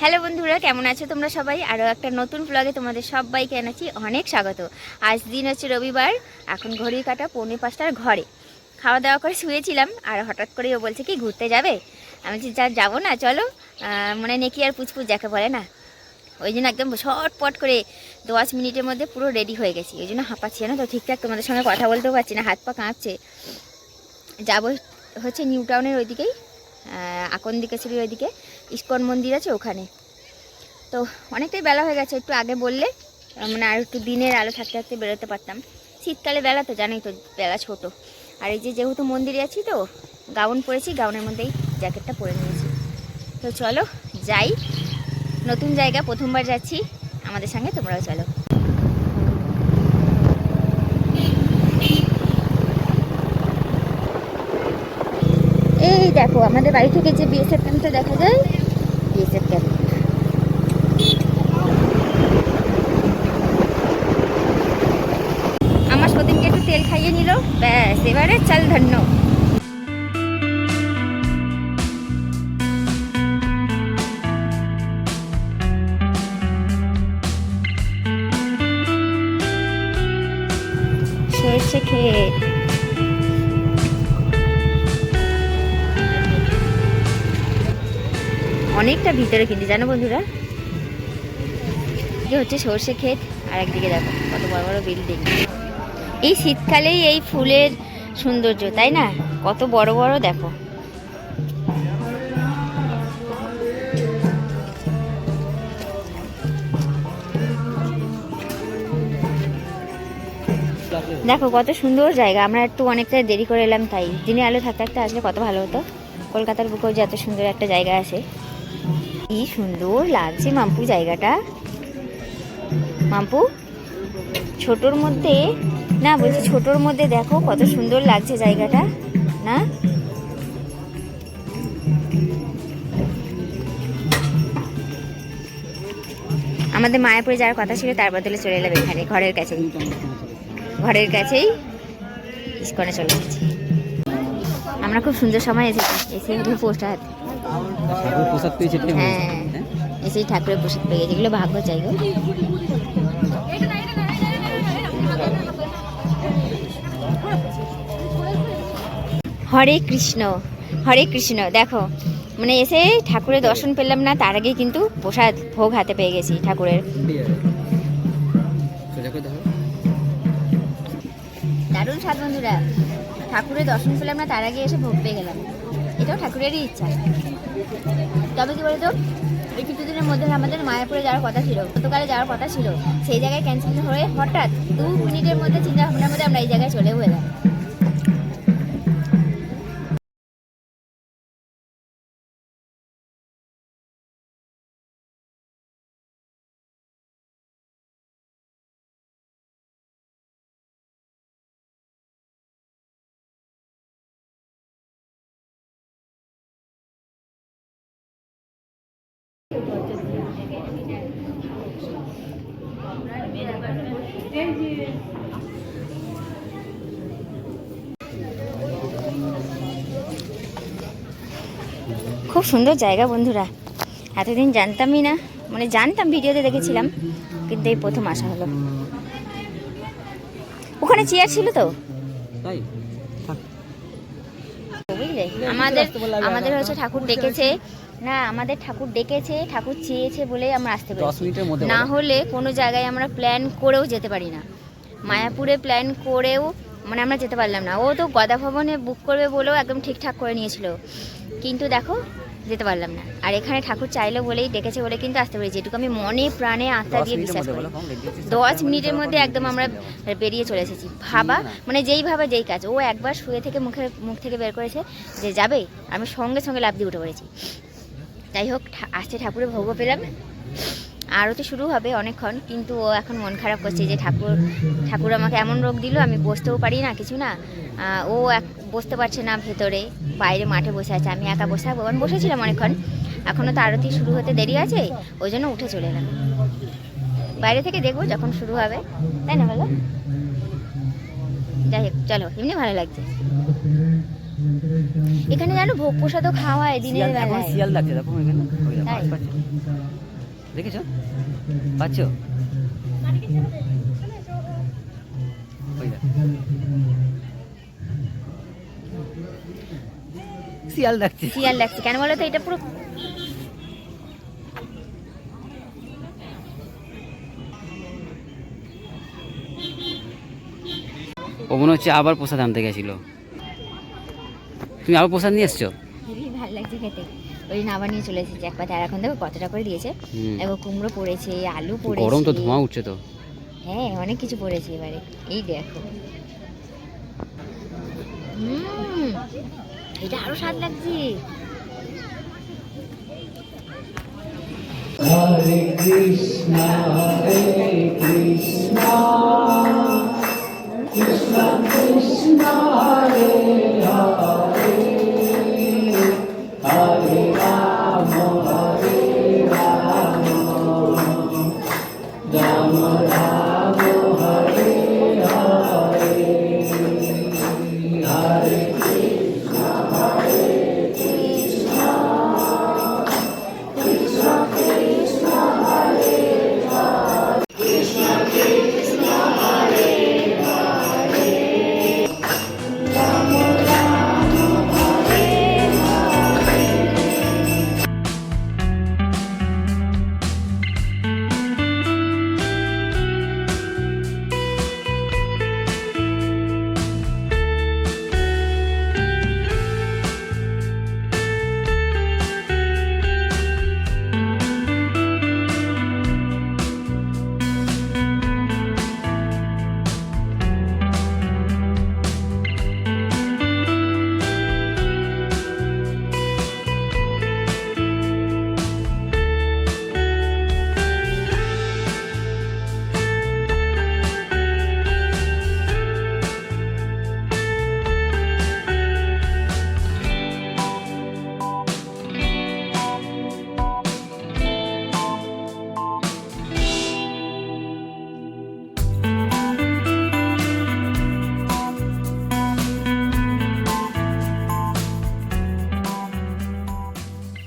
Hello বন্ধুরা, কেমন আছো তোমরা সবাই? আরও একটা নতুন ব্লগে তোমাদের সবাইকে এনেছি অনেক স্বাগত। আজ দিন হচ্ছে রবিবার, এখন ঘড়ি কাটা পৌনে পাঁচটার ঘরে। খাওয়া দাওয়া করে শুয়েছিলাম, আর হঠাৎ করে ও বলছে কি, ঘুরতে যাবে? আমি বলছি, যা, যাব না, চলো। মানে নেকি আর পুচপুচ যাকে বলে না। ওই জন্য একদম শর্টপট করে দশ মিনিটের মধ্যে পুরো রেডি হয়ে গেছি। ওই জন্য হাঁপাচ্ছি না তো? ঠিকঠাক তোমাদের সঙ্গে কথা বলতেও পারছি না হাত পা কাঁপছে। যাব হচ্ছে নিউ টাউনের ওইদিকেই ছিল ওইদিকে। ইস্কন মন্দির আছে ওখানে। তো অনেকটাই বেলা হয়ে গেছে, একটু আগে বললে মানে আর একটু দিনের আলো থাকতে থাকতে বেরোতে পারতাম। শীতকালে বেলা তো জানোই তো, বেলা ছোট। আর এই যে যেহেতু মন্দিরে আছি তো, গাউন পরেছি, গাউনের মধ্যেই জ্যাকেটটা পরে নিয়েছি। তো চলো যাই, নতুন জায়গা, প্রথমবার যাচ্ছি, আমাদের সঙ্গে তোমরাও চলো। এই দেখো, আমাদের বাড়ি থেকে যে বিএসএফ ক্যাম্পটা দেখা যায় বিএসএফ ক্যাম্প আমার সতীনকে একটু তেল খাইয়ে নিল। ব্যাস, এবারে চাল ধন্য। অনেকটা ভিতরে কিন্তু, জানো বন্ধুরা? এদিকে হচ্ছে সর্ষে ক্ষেত, আর একদিকে দেখো কত বড় বড় বিল্ডিং এই শীতকালেই এই ফুলের সৌন্দর্য, তাই না? কত বড় বড়, দেখো। দেখো কত সুন্দর জায়গা, আমরা একটু অনেকটা দেরি করে এলাম, তাই। দিনে আলো থাকতে থাকতে আসলে কত ভালো হতো। কলকাতার বুকেও যে এত সুন্দর একটা জায়গা আছে। কি সুন্দর লাগছে মাম্পু জায়গাটা। মাম্পু, ছোটোর মধ্যে, না বলছি ছোটোর মধ্যে দেখো কত সুন্দর লাগছে জায়গাটা, না? আমাদের মায়াপুরে যাওয়ার কথা ছিল, তার বদলে চলে এলাম এখানে, ঘরের কাছেই। ঘরের কাছেই ইস্কনে চলে এসেছি। আমরা খুব সুন্দর সময় এসেছি, এসে পোস্টার প্রসাদ পেয়েছে হ্যাঁ হ্যাঁ? ঠাকুরের প্রসাদ পেয়ে গেছে এগুলো ভাগ্য চাই গো হরে কৃষ্ণ হরে কৃষ্ণ দেখো মানে এসে ঠাকুরের দর্শন পেলাম না তার আগেই কিন্তু প্রসাদ ভোগ হাতে পেয়ে গেছি ঠাকুরের। দারুণ সাত বন্ধুরা। ঠাকুরের দর্শন পেলাম না তার আগে এসে ভোগ পেয়ে গেলাম। এটাও ঠাকুরেরই ইচ্ছা। তবে কি বলতো? এই কিছুদিনের মধ্যে আমাদের মায়াপুরে যাওয়ার কথা ছিল, গতকালে যাওয়ার কথা ছিল। সেই জায়গায় ক্যান্সেল হয়ে হঠাৎ দু মিনিটের মধ্যে চিন্তা ভাবনার মধ্যে আমরা এই জায়গায় চলেও এলাম খুব সুন্দর জায়গা বন্ধুরা। এতদিন জানতামই না। মানে জানতাম ভিডিওতে দেখেছিলাম কিন্তু এই প্রথম আসা হলো। ওখানে চেয়ার ছিল তো? আমাদের আমাদের হচ্ছে ঠাকুর ডেকেছে। না আমাদের ঠাকুর ডেকেছে ঠাকুর চেয়েছে বলেই আমরা আসতে মধ্যে না হলে কোনো জায়গায় আমরা প্ল্যান করেও যেতে পারি না। মায়াপুরে প্ল্যান করেও মানে আমরা যেতে পারলাম না। ও তো গদা ভবনে বুক করবে বলেও একদম ঠিকঠাক করে নিয়েছিল। কিন্তু দেখো যেতে পারলাম না। আর এখানে ঠাকুর চাইলো বলেই ডেকেছে বলে কিন্তু আসতে পেরেছি। এটুকু আমি মনে প্রাণে আত্মা দিয়ে বিশ্বাস করি। বলো, গেছে। দশ মিনিটের মধ্যে একদম আমরা বেরিয়ে চলে এসেছি। ভাবা মানে যেই ভাবা যেই কাজ। ও একবার শুয়ে থেকে মুখে মুখ থেকে বের করেছে যে যাবে আমি সঙ্গে সঙ্গে লাভ দিয়ে উঠে পড়েছি। যাই হোক আসছে ঠাকুরের ভোগও পেলাম। আরতি শুরু হবে অনেকক্ষণ, কিন্তু ও এখন মন খারাপ করছে যে ঠাকুর ঠাকুর আমাকে এমন রোগ দিল, আমি বসতেও পারি না, কিছু না। ও এক, বসতে পারছে না ভেতরে, বাইরে মাঠে বসে আছে, আমি একা বসে থাকব আমি বসেছিলাম অনেকক্ষণ, এখনও তো আরতি শুরু হতে দেরি আছে, ওই জন্য উঠে চলে এলাম। বাইরে থেকে দেখব যখন শুরু হবে, তাই না বলো? যাই হোক, চলো, এমনি ভালো লাগছে। এখানে জানো ভোগ প্রসাদও খাওয়া হয় দিনের শিয়াল এখন শিয়াল লাগছে দেখো এখানে? দেখেছ? পাচ্ছ? শিয়াল ডাকছে শিয়াল লাগছে কেন বলো তো? এটা পুরো ও মনে হচ্ছে আবার প্রসাদ আনতে গেছিল। তুমি আবার প্রসাদ নিয়ে এসছো? হেবি ভালো লাগছে খেতে। ওই জন্য আবার নিয়ে চলে এসেছি এক পাতে আর এখন দেখো কতটা করে দিয়েছে। দেখো কুমড়ো পড়েছে আলু পড়েছে। গরম তো ধোঁয়া উঠছে তো। হ্যাঁ অনেক কিছু পড়েছে এবারে। এই দেখো। হুম এটা আরও স্বাদ লাগছে।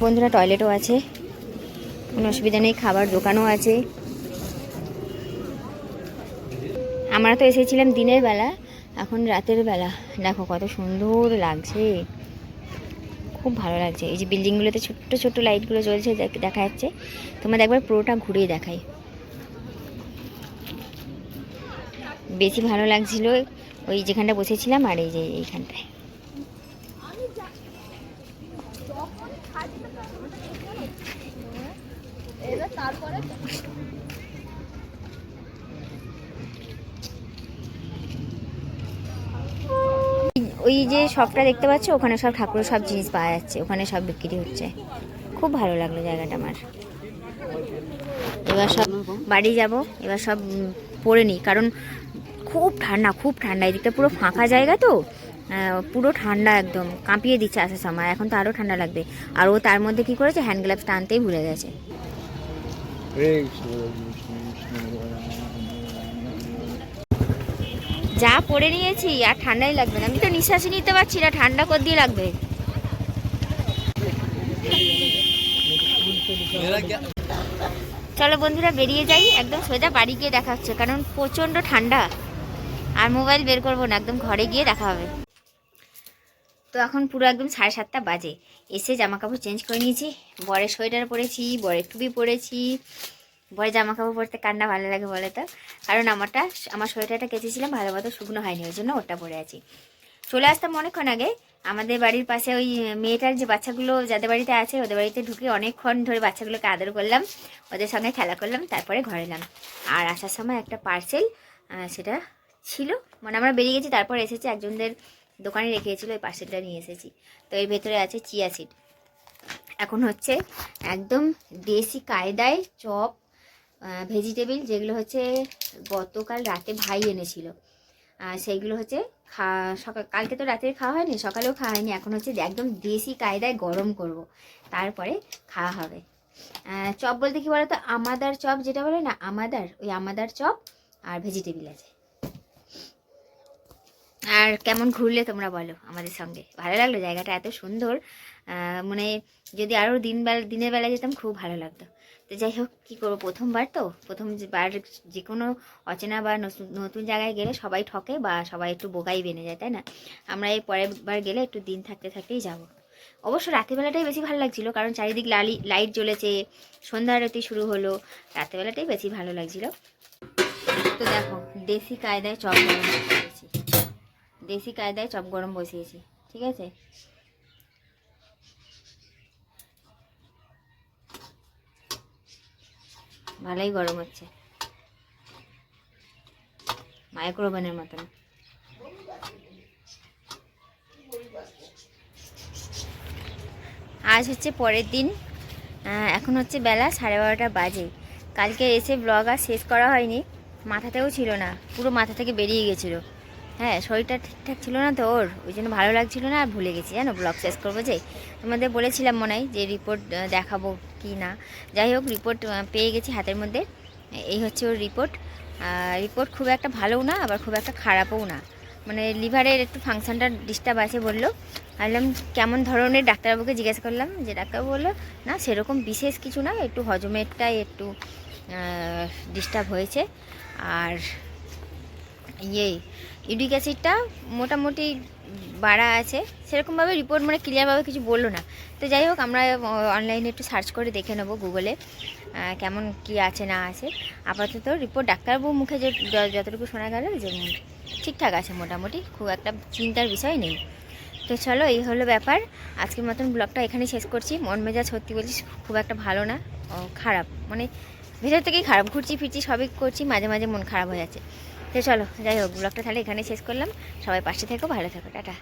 বন্ধুরা টয়লেটও আছে। কোনো অসুবিধা নেই, খাবার দোকানও আছে। আমরা তো এসেছিলাম দিনের বেলা, এখন রাতের বেলা। দেখো কত সুন্দর লাগছে। খুব ভালো লাগছে। এই যে বিল্ডিংগুলোতে ছোট্ট ছোট্ট লাইটগুলো জ্বলছে, দেখা যাচ্ছে। তোমাদের একবার পুরোটা ঘুরিয়ে দেখাই। বেশি ভালো লাগছিল ওই যেখানটা বসেছিলাম আর এই যে এইখানটায়। ওই যে শপটা দেখতে পাচ্ছ, ওখানে সব ঠাকুরের সব জিনিস পাওয়া যাচ্ছে, ওখানে সব বিক্রি হচ্ছে। খুব ভালো লাগল জায়গাটা আমার। এবার সব বাড়ি যাব, এবার সব পরে নিই, কারণ খুব ঠান্ডা খুব ঠান্ডা, এদিকটা পুরো ফাঁকা জায়গা তো পুরো ঠান্ডা একদম, কাঁপিয়ে দিচ্ছে আসার সময়, এখন তো আরও ঠান্ডা লাগবে। আর ও তার মধ্যে কি করেছে, হ্যান্ড গ্লাভস টানতেই ভুলে গেছে। যা পরে নিয়েছি, আর ঠান্ডাই লাগবে না। আমি তো নিঃশ্বাসই নিতে পারছি না, ঠান্ডা কর দিয়ে লাগবে। চলো বন্ধুরা, বেরিয়ে যাই। একদম সোজা বাড়ি গিয়ে দেখা হচ্ছে, কারণ প্রচণ্ড ঠান্ডা। আর মোবাইল বের করব না, একদম ঘরে গিয়ে দেখা হবে। তো এখন পুরো একদম সাড়ে সাতটা বাজে। এসে জামা কাপড় চেঞ্জ করে নিয়েছি। বরের সোয়েটার পরেছি, বরের টুপি পরেছি। বরের জামা কাপড় পরতে কান্না ভালো লাগে বলে তো? কারণ আমারটা, আমার সোয়েটারটা কেচেছিলাম, ভালো মতো শুকনো হয়নি, ওই জন্য ওটা পরে আছি। চলে আসতাম অনেকক্ষণ আগে। আমাদের বাড়ির পাশে ওই মেয়েটার যে বাচ্চাগুলো যাদের বাড়িতে আছে, ওদের বাড়িতে ঢুকে অনেকক্ষণ ধরে বাচ্চাগুলোকে আদর করলাম। ওদের সঙ্গে খেলা করলাম, তারপরে ঘরে এলাম। আর আসার সময় একটা পার্সেল সেটা ছিল। মানে আমরা বেরিয়ে গেছি, তারপর এসেছি একজনদের দোকানে রেখে গেছিল ওই পার্সেলটা নিয়ে এসেছি। তো এর ভেতরে আছে চিয়া সিড। এখন হচ্ছে একদম দেশি কায়দায় চপ ভেজিটেবিল যেগুলো হচ্ছে গতকাল রাতে ভাই এনেছিল। সেইগুলো হচ্ছে খা, সকাল, কালকে তো রাতের খাওয়া হয়নি, সকালেও খাওয়া হয়নি। এখন হচ্ছে একদম দেশি কায়দায় গরম করব। তারপরে খাওয়া হবে। চপ বলতে কি বলতো? আমাদার চপ যেটা বলে না, আমাদার, ওই আমাদার চপ আর ভেজিটেবিল আছে। আর কেমন ঘুরলে তোমরা বলো আমাদের সঙ্গে? ভালো লাগল, জায়গাটা এত সুন্দর। মানে যদি আরও দিন বেলা, দিনের বেলা যেতাম খুব ভালো লাগতো। তো যাই হোক, কী করব? প্রথমবার তো? প্রথম যে বার যে কোনো অচেনা বা নতুন- জায়গায় গেলে সবাই ঠকে বা সবাই একটু বোকাই বেনে যায়, তাই না? আমরা এই পরের বার গেলে একটু দিন থাকতে থাকতেই যাব। অবশ্য রাতেরবেলাটাই বেশি ভালো লাগছিল, কারণ চারিদিক লালি, লাইট জ্বলেছে, সন্ধ্যা আরতি শুরু হলো রাতেরবেলাটাই বেশি ভালো লাগছিল। তো দেখো, দেশি কায়দায় চপ দেশি কায়দায় চপ গরম বসিয়েছি, ঠিক আছে? ভালোই গরম হচ্ছে। মাইক্রোওভেনের মতন। আজ হচ্ছে পরের দিন এখন হচ্ছে বেলা সাড়ে বারোটা বাজে। কালকে এসে ব্লগ আর শেষ করা হয়নি, মাথাতেও ছিল না, পুরো মাথা থেকে বেরিয়ে গেছিল। হ্যাঁ শরীরটা ঠিকঠাক ছিল না তো ওর, ওই জন্য ভালো লাগছিল না আর ভুলে গেছি। জানো ব্লগ শেষ করব যে, তোমাদের বলেছিলাম মনে হয় যে রিপোর্ট দেখাবো কি না। যাই হোক রিপোর্ট পেয়ে গেছি হাতের মধ্যে। এই হচ্ছে ওর রিপোর্ট রিপোর্ট খুব একটা ভালোও না, আবার খুব একটা খারাপও না। মানে লিভারের একটু ফাংশনটা ডিস্টার্ব আছে বলল। ভাবলাম কেমন ধরনের ডাক্তারবাবুকে জিজ্ঞাসা করলাম, যে ডাক্তারবাবু বলল, না, সেরকম বিশেষ কিছু না, একটু হজমেরটাই একটু ডিস্টার্ব হয়েছে। আর ইয়ে ইউরিক অ্যাসিডটা মোটামুটি বাড়া আছে। সেরকমভাবে রিপোর্ট মানে ক্লিয়ারভাবে কিছু বলল না। তো যাই হোক, আমরা অনলাইনে একটু সার্চ করে দেখে নেব গুগলে কেমন কি আছে না আছে। আপাতত রিপোর্ট ডাক্তারবাবুর মুখে যে যতটুকু শোনা গেল যে ঠিকঠাক আছে মোটামুটি, খুব একটা চিন্তার বিষয় নেই। তো চলো, এই হলো ব্যাপার। আজকের মতন ব্লগটা এখানেই শেষ করছি। মন মেজাজ সত্যি বলছি খুব একটা ভালো না খারাপ। মানে ভেতর থেকেই খারাপ, ঘুরছি ফিরছি সবই করছি, মাঝে মাঝে মন খারাপ হয়ে যাচ্ছে। তো চলো, যাই হোক ব্লগটা তাহলে এখানে শেষ করলাম। সবাই পাশে থেকো, ভালো থেকো, টাটা।